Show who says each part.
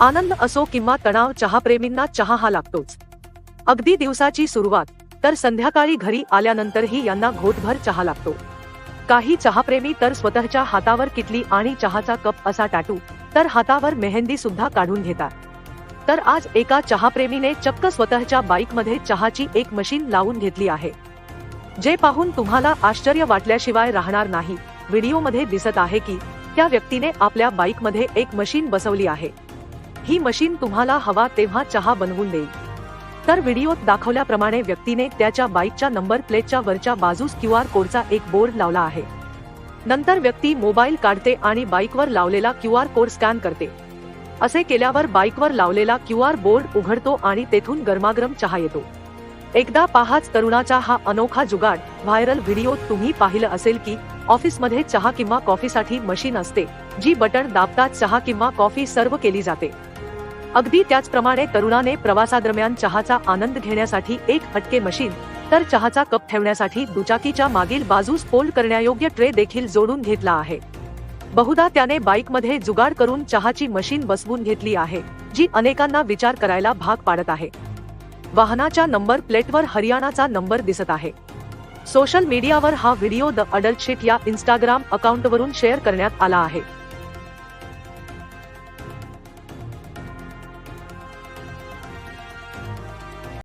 Speaker 1: आनंद असो किंवा तणाव चहाप्रेमींना चहा हा लागतोच. अगदी दिवसाची सुरुवात तर संध्याकाळी घरी आल्यानंतरही यांना घोटभर चहा लागतो. काही चहाप्रेमी तर स्वतःच्या हातावर किटली आणि चहाचा कप असा टाटू तर हातावर मेहंदी सुद्धा काढून घेतात. तर आज एका चहाप्रेमीने चक्क स्वतःच्या बाईकमध्ये चहाची एक मशीन लावून घेतली आहे. जे पाहून तुम्हाला आश्चर्य वाटल्याशिवाय राहणार नाही व्हिडिओमध्ये दिसत आहे की त्या व्यक्तीने आपल्या बाईकमध्ये एक मशीन बसवली आहे. ही मशीन तुम्हाला हवा तेव्हा चहा बनवून देईल. तर व्हिडिओत दाखवल्याप्रमाणे व्यक्तीने त्याच्या बाईकच्या नंबर प्लेटच्या वरच्या बाजूस क्यू आर कोडचा एक बोर्ड लावला आहे. नंतर व्यक्ती मोबाईल काढते आणि बाईकवर लावलेला क्यू आर कोड स्कॅन करते. असे केल्यावर बाईकवर लावलेला क्यू आर बोर्ड उघडतो आणि तेथून गरमागरम चहा येतो. एकदा पाहाच तरुणाचा हा अनोखा जुगाड व्हायरल व्हिडिओ तुम्ही पाहिलं असेल की ऑफिसमध्ये चहा किंवा कॉफीसाठी मशीन असते जी बटन दाबतात चहा किंवा कॉफी सर्व केली जाते. अगदी त्याचप्रमाणे तरुणाने प्रवासादरम्यान चहाचा आनंद घेण्यासाठी एक हटके मशीन तर चहाचा कप ठेवण्यासाठी दुचाकीच्या मागील बाजूस फोल्ड करण्यायोग्य ट्रे देखील जोडून घेतला आहे. बहुधा त्याने बाईकमध्ये जुगाड करून चहाची मशीन बसवून घेतली आहे जी अनेकांना विचार करायला भाग पाडत आहे. वाहनाच्या नंबर प्लेटवर हरियाणाचा नंबर दिसत आहे. सोशल मीडियावर हा व्हिडिओ द अडल्ट शीट या इंस्टाग्राम अकाउंटवरून शेअर करण्यात आला आहे.